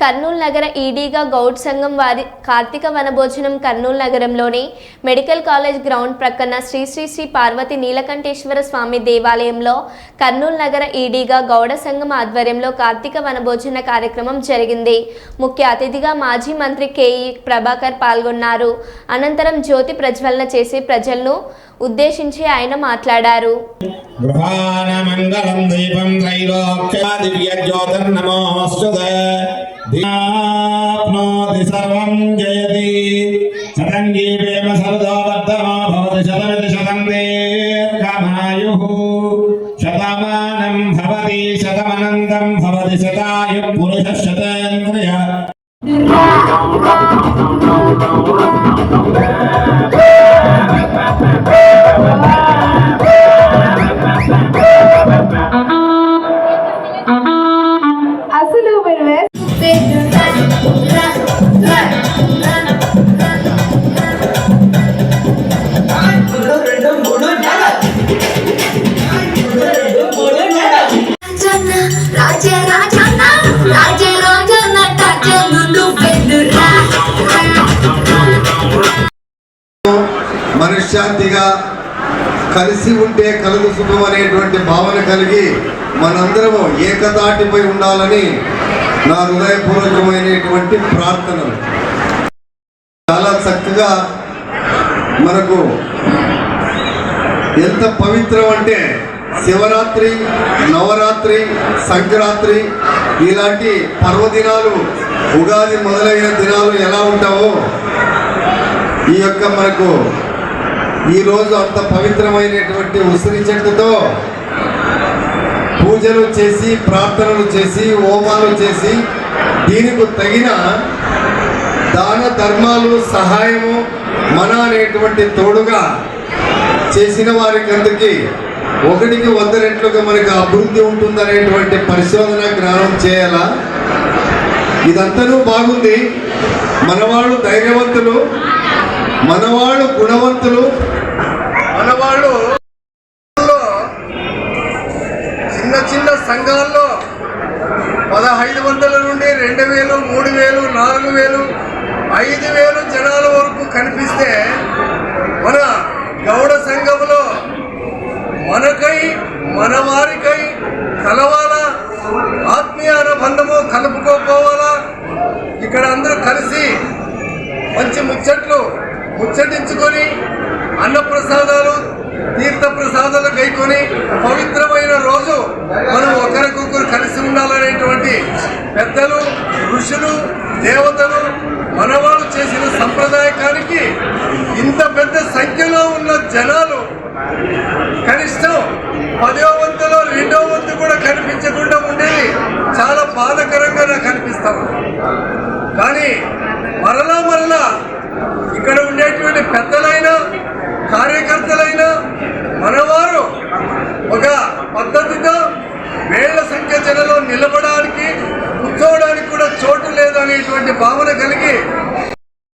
కర్నూలు నగర ఈడీగా గౌడ్ సంఘం వారి కార్తీక వనభోజనం కర్నూలు నగరంలోని మెడికల్ కాలేజ్ గ్రౌండ్ ప్రక్కన శ్రీ శ్రీ శ్రీ పార్వతి నీలకంఠేశ్వర స్వామి దేవాలయంలో కర్నూలు నగర ఈడీగా గౌడ సంఘం ఆధ్వర్యంలో కార్తీక వనభోజన కార్యక్రమం జరిగింది. ముఖ్య అతిథిగా మాజీ మంత్రి కేఈ ప్రభాకర్ పాల్గొన్నారు. అనంతరం జ్యోతి ప్రజ్వలన చేసి ప్రజలను ఉద్దేశించి ఆయన మాట్లాడారు. గృహాన మంగళం దీపం త్రైలోక్య దివ్య సర్వం జయతి శతంగీ ప్రేమ సరదో వర్ధమో భవతి శతమితి శతం దీర్ఘమాయుః శతమానం భవతి శతమనంతం భవతి శతాయు పురుష శతేంద్రియ అసలు మనశ్శాంతిగా కలిసి ఉంటే కలుగు సుఖం అనేటువంటి భావన కలిగి మనందరము ఏకతాటిపై ఉండాలని నా హృదయపూర్వకమైనటువంటి ప్రార్థనలు. చాలా చక్కగా మనకు ఎంత పవిత్రం అంటే శివరాత్రి నవరాత్రి సంక్రాంతి ఇలాంటి పర్వదినాలు ఉగాది మొదలైన దినాలు ఎలా ఉంటావో ఈ యొక్క మనకు ఈరోజు అంత పవిత్రమైనటువంటి ఉసిరి చెట్టుతో పూజలు చేసి ప్రార్థనలు చేసి హోమాలు చేసి దీనికి తగిన దాన ధర్మాలు సహాయము మన అనేటువంటి తోడుగా చేసిన వారికి అందుకి ఒకటికి వంద రెట్లుగా మనకు అభివృద్ధి ఉంటుందనేటువంటి పరిశోధన జ్ఞానం చేయాలా? ఇదంతనూ బాగుంది. మనవాళ్ళు ధైర్యవంతులు మనవాళ్ళు గుణవంతులు మనవాళ్ళు చిన్న చిన్న సంఘాల్లో పదహైదు వందల నుండి రెండు వేలు మూడు వేలు నాలుగు వేలు ఐదు వేలు జనాల వరకు కనిపిస్తే మన గౌడ సంఘంలో మనకై మన వారికై కలవాలా? ఆత్మీయ అనుబంధము కలుపుకోపోవాలా? ఇక్కడ అందరూ కలిసి మంచి ముచ్చట్లు ముచ్చటించుకొని అన్నప్రసాదాలు తీర్థ ప్రసాదాలు గైకొని పవిత్రమైన రోజు మనం ఒకరికొకరు కలిసి ఉండాలనేటువంటి పెద్దలు ఋషులు దేవతలు మనవాళ్ళు చేసిన సంప్రదాయకానికి ఇంత పెద్ద సంఖ్యలో ఉన్న జనాలు బాధకరంగా నాకు అనిపిస్తాం కానీ మరలా మరలా ఇక్కడ ఉండేటువంటి పెద్దలైనా కార్యకర్తలైనా మనవారు ఒక పద్ధతితో వేళ్ళ సంఖ్య జనలో నిలబడానికి కూర్చోవడానికి కూడా చోటు లేదనేటువంటి భావన కలిగి